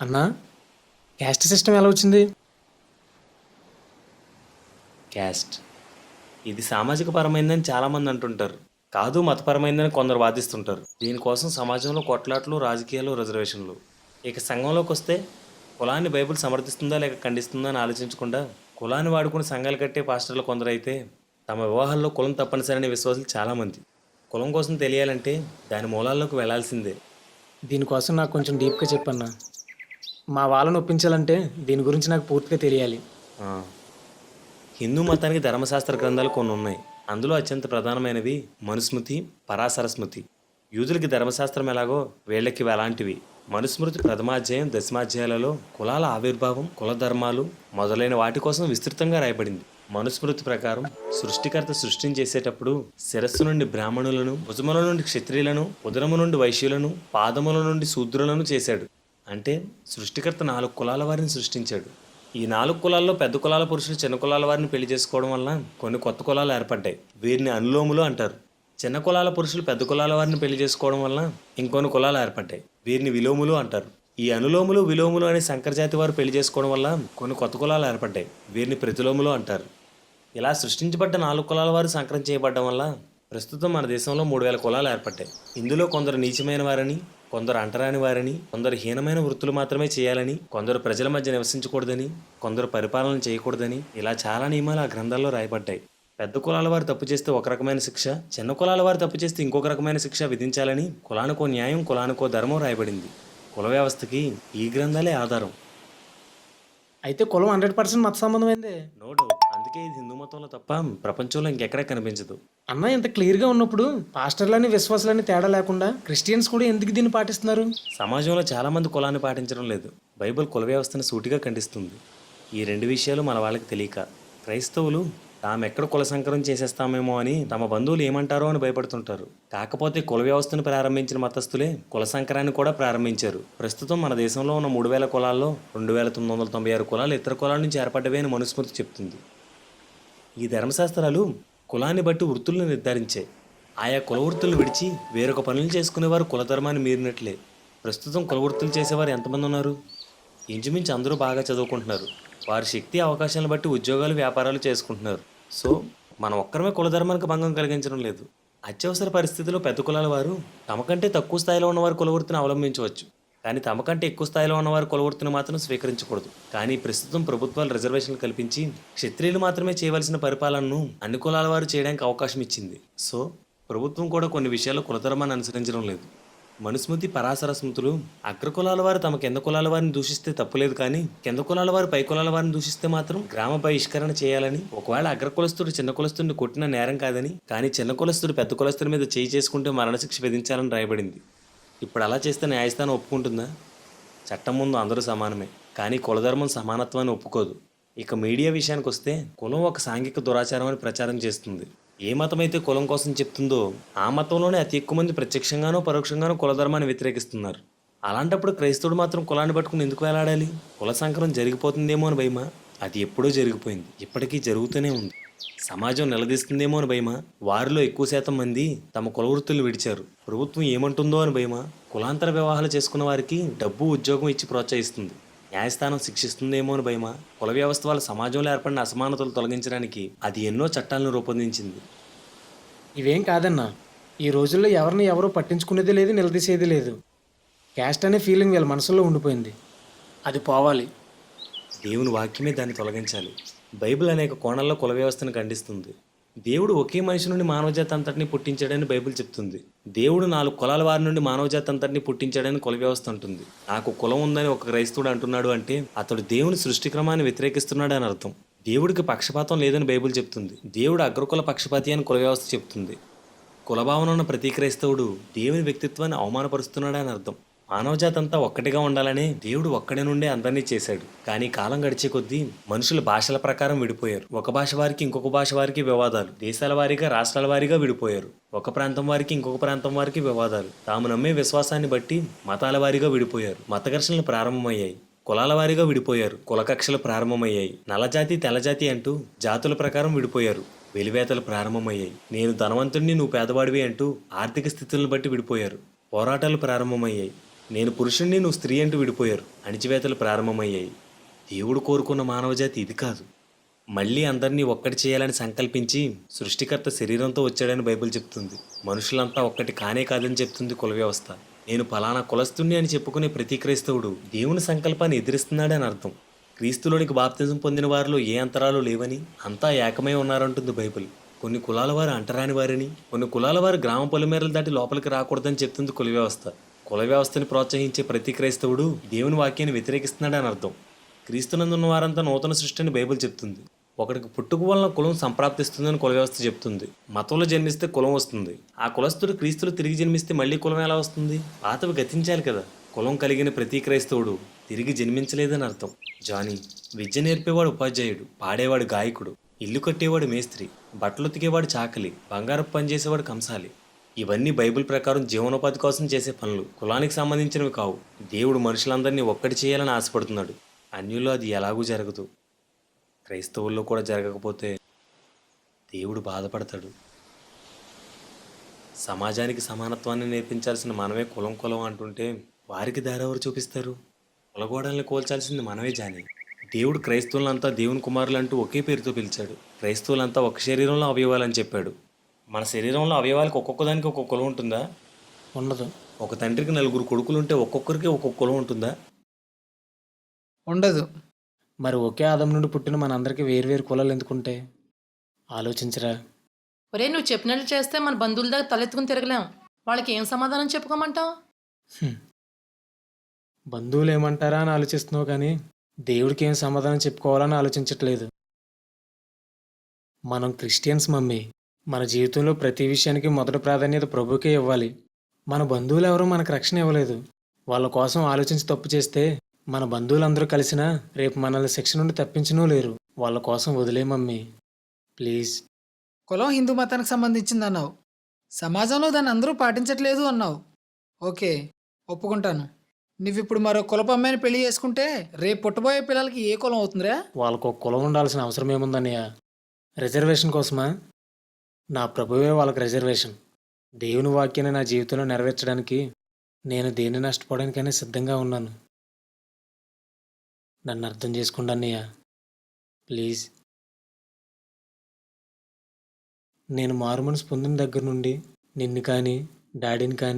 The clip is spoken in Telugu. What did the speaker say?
అన్నా క్యాస్ట్ సిస్టమ్ ఎలా వచ్చింది? క్యాస్ట్. ఇది సామాజిక పరమైందని చాలామంది అంటుంటారు. కాదు మతపరమైందని కొందరు వాదిస్తుంటారు. దీనికోసం సమాజంలో కొట్లాట్లు రాజకీయాలు రిజర్వేషన్లు. ఇక సంఘంలోకి వస్తే కులాన్ని బైబిల్ సమర్థిస్తుందా లేక ఖండిస్తుందా అని ఆలోచించకుండా కులాన్ని వాడుకుని సంఘాలు కట్టే పాస్టర్లు కొందరైతే తమ వివాహాల్లో కులం తప్పనిసరని విశ్వాసులు చాలామంది. కులం కోసం తెలియాలంటే దాని మూలాల్లోకి వెళ్ళాల్సిందే. దీనికోసం నాకు కొంచెం డీప్గా చెప్పన్నా. మా వాళ్ళని ఒప్పించాలంటే దీని గురించి నాకు పూర్తిగా తెలియాలి. హిందూ మతానికి ధర్మశాస్త్ర గ్రంథాలు కొన్ని ఉన్నాయి. అందులో అత్యంత ప్రధానమైనవి మనుస్మృతి పరాశర స్మృతి యూదులకి ధర్మశాస్త్రం ఎలాగో వీళ్ళకి అలాంటివి మనుస్మృతి ప్రథమాధ్యాయం దశమాధ్యాయాలలో కులాల ఆవిర్భావం కుల ధర్మాలు మొదలైన వాటి కోసం విస్తృతంగా రాయబడింది. మనుస్మృతి ప్రకారం సృష్టికర్త సృష్టించేసేటప్పుడు శిరస్సు నుండి బ్రాహ్మణులను భుజముల నుండి క్షత్రియులను ఉదరము నుండి వైశ్యులను పాదముల నుండి శూద్రులను చేశాడు. అంటే సృష్టికర్త నాలుగు కులాల వారిని సృష్టించాడు. ఈ నాలుగు కులాల్లో పెద్ద కులాల పురుషులు చిన్న కులాల వారిని పెళ్ళి చేసుకోవడం వల్ల కొన్ని కొత్త కులాలు ఏర్పడ్డాయి. వీరిని అనులోములు అంటారు. చిన్న కులాల పురుషులు పెద్ద కులాల వారిని పెళ్ళి చేసుకోవడం వల్ల ఇంకొన్ని కులాలు ఏర్పడ్డాయి. వీరిని విలోములు అంటారు. ఈ అనులోములు విలోములు అనే సంకరజాతి వారు పెళ్ళి చేసుకోవడం వల్ల కొన్ని కొత్త కులాలు ఏర్పడ్డాయి. వీరిని ప్రతిలోములు అంటారు. ఇలా సృష్టించబడ్డ నాలుగు కులాల వారు సంకరం చేయబడడం వల్ల ప్రస్తుతం మన దేశంలో మూడు వేల కులాలు ఏర్పడ్డాయి. ఇందులో కొందరు నీచమైన వారని కొందరు అంటరాని వారని కొందరు హీనమైన వృత్తులు మాత్రమే చేయాలని కొందరు ప్రజల మధ్య నివసించకూడదని కొందరు పరిపాలన చేయకూడదని ఇలా చాలా నియమాలు ఆ గ్రంథాల్లో రాయబడ్డాయి. పెద్ద కులాల వారు తప్పు చేస్తే ఒక రకమైన శిక్ష చిన్న కులాల వారు తప్పు చేస్తే ఇంకొక రకమైన శిక్ష విధించాలని కులానికో న్యాయం కులానికో ధర్మం రాయబడింది. కుల వ్యవస్థకి ఈ గ్రంథాలే ఆధారం. అయితే కులం హండ్రెడ్ పర్సెంట్ మత సంబంధమైందే. No doubt. అందుకే ఇది హిందూ మతంలో తప్ప ప్రపంచంలో ఇంకెక్కడా కనిపించదు. అన్న ఇంత క్లియర్గా ఉన్నప్పుడు పాస్టర్లని విశ్వాసాలని తేడా లేకుండా క్రిస్టియన్స్ కూడా ఎందుకు దీన్ని పాటిస్తున్నారు? సమాజంలో చాలామంది కులాన్ని పాటించడం లేదు. బైబిల్ కుల వ్యవస్థను సూటిగా ఖండిస్తుంది. ఈ రెండు విషయాలు మన వాళ్ళకి తెలియక క్రైస్తవులు తాము ఎక్కడ కుల సంకరం చేసేస్తామేమో అని తమ బంధువులు ఏమంటారో అని భయపడుతుంటారు. కాకపోతే కుల వ్యవస్థను ప్రారంభించిన మతస్థులే కుల సంకరాన్ని కూడా ప్రారంభించారు. ప్రస్తుతం మన దేశంలో ఉన్న మూడు వేల కులాల్లో రెండు వేల తొమ్మిది వందల తొంభై ఆరు కులాలు ఇతర కులాల నుంచి ఏర్పడ్డవే అని మనుస్మృతి చెప్తుంది. ఈ ధర్మశాస్త్రాలు కులాన్ని బట్టి వృత్తులను నిర్ధారించాయి. ఆయా కులవృత్తులు విడిచి వేరొక పనులు చేసుకునేవారు కుల ధర్మాన్ని మీరినట్లే. ప్రస్తుతం కుల వృత్తులు చేసేవారు ఎంతమంది ఉన్నారు? ఇంచుమించు అందరూ బాగా చదువుకుంటున్నారు. వారి శక్తి అవకాశాలను బట్టి ఉద్యోగాలు వ్యాపారాలు చేసుకుంటున్నారు. సో మనం ఒక్కరమే కులధర్మానికి భంగం కలిగించడం లేదు. అత్యవసర పరిస్థితుల్లో పెద్ద కులాల వారు తమకంటే తక్కువ స్థాయిలో ఉన్నవారు కుల వృత్తిని అవలంబించవచ్చు. కానీ తమకంటే ఎక్కువ స్థాయిలో ఉన్నవారు కుల మాత్రం స్వీకరించకూడదు. కానీ ప్రస్తుతం ప్రభుత్వాలు రిజర్వేషన్లు కల్పించి క్షత్రియులు మాత్రమే చేయవలసిన పరిపాలనను అన్ని కులాల వారు చేయడానికి అవకాశం ఇచ్చింది. సో ప్రభుత్వం కూడా కొన్ని విషయాల్లో కులధర్మాన్ని అనుసరించడం లేదు. మనుస్మృతి పరాశర స్మృతులు అగ్ర కులాల వారు తమ కింద కులాల వారిని దూషిస్తే తప్పులేదు కానీ కింద కులాల వారు పై కులాల వారిని దూషిస్తే మాత్రం గ్రామ బహిష్కరణ చేయాలని ఒకవేళ అగ్ర కులస్తుడు చిన్న కులస్తుడిని కొట్టిన నేరం కాదని కానీ చిన్న కులస్తుడు పెద్ద కులస్తుడి మీద చేయి చేసుకుంటే మరణశిక్ష విధించాలని రాయబడింది. ఇప్పుడు అలా చేస్తే న్యాయస్థానం ఒప్పుకుంటుందా? చట్టం ముందు అందరూ సమానమే కానీ కులధర్మం సమానత్వాన్ని ఒప్పుకోదు. ఇక మీడియా విషయానికి వస్తే కులం ఒక సాంఘిక దురాచారం అని ప్రచారం చేస్తుంది. ఏ మతం అయితే కులం కోసం చెప్తుందో ఆ మతంలోనే అతి ఎక్కువ మంది ప్రత్యక్షంగానో పరోక్షంగానో కులధర్మాన్ని వ్యతిరేకిస్తున్నారు. అలాంటప్పుడు క్రైస్తవుడు మాత్రం కులాన్ని పట్టుకుని ఎందుకు వేలాడాలి? కుల సంకరం జరిగిపోతుందేమో అని భయమా? అది ఎప్పుడో జరిగిపోయింది. ఇప్పటికీ జరుగుతూనే ఉంది. సమాజం నిలదీస్తుందేమో అని భయమా? వారిలో ఎక్కువ శాతం మంది తమ కుల వృత్తులు విడిచారు. ప్రభుత్వం ఏమంటుందో అని భయమా? కులాంతర వివాహాలు చేసుకున్న వారికి డబ్బు ఉద్యోగం ఇచ్చి ప్రోత్సహిస్తుంది. న్యాయస్థానం శిక్షిస్తుందేమో అని భయమా? కుల వ్యవస్థ వల్ల సమాజంలో ఏర్పడిన అసమానతలు తొలగించడానికి అది ఎన్నో చట్టాలను రూపొందించింది. ఇవేం కాదన్నా. ఈ రోజుల్లో ఎవరిని ఎవరు పట్టించుకునేది లేదు నిలదీసేది లేదు. క్యాస్ట్ అనే ఫీలింగ్ వీళ్ళ మనసులో ఉండిపోయింది. అది పోవాలి. దేవుని వాక్యమే దాన్ని తొలగించాలి. బైబిల్ అనేక కోణాల్లో కుల వ్యవస్థను ఖండిస్తుంది. దేవుడు ఒకే మనిషి నుండి మానవజాతి అంతటిని పుట్టించాడని బైబిల్ చెప్తుంది. దేవుడు నాలుగు కులాల వారి నుండి మానవజాతి అంతటిని పుట్టించాడని కుల వ్యవస్థ అంటుంది. నాకు కులం ఉందని ఒక క్రైస్తవుడు అంటున్నాడు అంటే అతడు దేవుని సృష్టిక్రమాన్ని వ్యతిరేకిస్తున్నాడు అని అర్థం. దేవుడికి పక్షపాతం లేదని బైబిల్ చెప్తుంది. దేవుడు అగ్రకుల పక్షపాతి అని కుల వ్యవస్థ చెప్తుంది. కులభావన ఉన్న ప్రతి క్రైస్తవుడు దేవుని వ్యక్తిత్వాన్ని అవమానపరుస్తున్నాడని అర్థం. మానవజాతి అంతా ఒక్కటిగా ఉండాలని దేవుడు ఒక్కడి నుండే అందరినీ చేశాడు. కానీ కాలం గడిచే కొద్దీ మనుషులు భాషల ప్రకారం విడిపోయారు. ఒక భాష వారికి ఇంకొక భాష వారికి వివాదాలు. దేశాల వారీగా రాష్ట్రాల వారీగా విడిపోయారు. ఒక ప్రాంతం వారికి ఇంకొక ప్రాంతం వారికి వివాదాలు. తాము నమ్మే విశ్వాసాన్ని బట్టి మతాల వారీగా విడిపోయారు. మత ఘర్షణలు ప్రారంభమయ్యాయి. కులాల వారీగా విడిపోయారు. కులకక్షలు ప్రారంభమయ్యాయి. నల్లజాతి తెల్లజాతి అంటూ జాతుల ప్రకారం విడిపోయారు. వెలివేతలు ప్రారంభమయ్యాయి. నేను ధనవంతుడిని నువ్వు పేదవాడివి అంటూ ఆర్థిక స్థితులను బట్టి విడిపోయారు. పోరాటాలు ప్రారంభమయ్యాయి. నేను పురుషుణ్ణి నువ్వు స్త్రీ అంటూ విడిపోయారు. అణిచివేతలు ప్రారంభమయ్యాయి. దేవుడు కోరుకున్న మానవజాతి ఇది కాదు. మళ్ళీ అందరినీ ఒక్కటి చేయాలని సంకల్పించి సృష్టికర్త శరీరంతో వచ్చాడని బైబిల్ చెప్తుంది. మనుషులంతా ఒక్కటి కానే కాదని చెప్తుంది కుల వ్యవస్థ. నేను ఫలానా కులస్తుణ్ణి అని చెప్పుకునే ప్రతి క్రైస్తవుడు దేవుని సంకల్పాన్ని ఎదిరిస్తున్నాడని అర్థం. క్రీస్తులోనికి బాప్తిజం పొందిన వారిలో ఏ అంతరాలు లేవని అంతా ఏకమై ఉన్నారంటుంది బైబిల్. కొన్ని కులాల వారు అంటరాని వారిని కొన్ని కులాల వారు గ్రామ పొలిమేరలు దాటి లోపలికి రాకూడదని చెప్తుంది కుల వ్యవస్థ. కుల వ్యవస్థను ప్రోత్సహించే ప్రతి క్రైస్తవుడు దేవుని వాక్యాన్ని వ్యతిరేకిస్తున్నాడని అర్థం. క్రీస్తునందున్న వారంతా నూతన సృష్టి అని బైబిల్ చెప్తుంది. ఒకడికి పుట్టుక వలన కులం సంప్రాప్తిస్తుందని కుల వ్యవస్థ చెప్తుంది. మతంలో జన్మిస్తే కులం వస్తుంది. ఆ కులస్తుడు క్రీస్తులు తిరిగి జన్మిస్తే మళ్ళీ కులం ఎలా వస్తుంది? పాతవి గతించాలి కదా. కులం కలిగిన ప్రతి క్రైస్తవుడు తిరిగి జన్మించలేదని అర్థం. జానీ విద్య నేర్పేవాడు ఉపాధ్యాయుడు పాడేవాడు గాయకుడు ఇల్లు కట్టేవాడు మేస్త్రి బట్టలు ఉతికేవాడు చాకలి బంగారపు పని చేసేవాడు కంసాలి ఇవన్నీ బైబిల్ ప్రకారం జీవనోపాధి కోసం చేసే పనులు. కులానికి సంబంధించినవి కావు. దేవుడు మనుషులందరినీ ఒక్కటి చేయాలని ఆశపడుతున్నాడు. అన్యుల్లో అది ఎలాగూ జరగదు. క్రైస్తవుల్లో కూడా జరగకపోతే దేవుడు బాధపడతాడు. సమాజానికి సమానత్వాన్ని నేర్పించాల్సిన మనమే కులం కులం అంటుంటే వారికి దారెవరు చూపిస్తారు? కులగోడల్ని కోల్చాల్సింది మనమే జాని. దేవుడు క్రైస్తవులంతా దేవుని కుమారులు అంటూ ఒకే పేరుతో పిలిచాడు. క్రైస్తవులంతా ఒక శరీరంలో అవయవాలని చెప్పాడు. మన శరీరంలో అవయవాలకు ఒక్కొక్క దానికి ఒక్కొక్క కులం ఉంటుందా? ఉండదు. ఒక తండ్రికి నలుగురు కొడుకులు ఉంటే ఒక్కొక్కరికి ఒక్కొక్క కులం ఉంటుందా? ఉండదు. మరి ఒకే ఆదం నుండి పుట్టిన మనందరికీ వేరువేరు కులాలు ఎందుకుంటే ఆలోచించరా. ఒరే నువ్వు చెప్పినట్లు చేస్తే మన బంధువుల దగ్గర తలెత్తుకుని తిరగలేం. వాళ్ళకి ఏం సమాధానం చెప్పుకోమంటావు. బంధువులు ఏమంటారా అని ఆలోచిస్తున్నావు కానీ దేవుడికి ఏం సమాధానం చెప్పుకోవాలని ఆలోచించట్లేదు. మనం క్రిస్టియన్స్ మమ్మీ. మన జీవితంలో ప్రతి విషయానికి మొదటి ప్రాధాన్యత ప్రభుకే ఇవ్వాలి. మన బంధువులు ఎవరూ మనకు రక్షణ ఇవ్వలేదు. వాళ్ళ కోసం ఆలోచించి తప్పు చేస్తే మన బంధువులందరూ కలిసినా రేపు మనల్ని శిక్ష నుండి తప్పించనూ లేరు. వాళ్ళ కోసం వదిలే మమ్మీ. ప్లీజ్. కులం హిందూ మతానికి సంబంధించింది అన్నావు. సమాజంలో దాన్ని అందరూ పాటించట్లేదు అన్నావు. ఓకే ఒప్పుకుంటాను. నువ్వు ఇప్పుడు మరో కులపు అమ్మాయిని పెళ్ళి చేసుకుంటే రేపు పుట్టబోయే పిల్లలకి ఏ కులం అవుతుందిరా? వాళ్ళకు ఒక కులం ఉండాల్సిన అవసరం ఏముందన్నయ్య? రిజర్వేషన్ కోసమా? నా ప్రభువే వాళ్ళకి రిజర్వేషన్ దేవుని వాక్యాన్ని నా జీవితంలో నెరవేర్చడానికి నేను దేన్ని నష్టపోవడానికైనా సిద్ధంగా ఉన్నాను. నన్ను అర్థం చేసుకోండి అన్నయ్య. ప్లీజ్. నేను మారు మనసు పొందిన దగ్గర నుండి నిన్ను కానీ డాడీని కానీ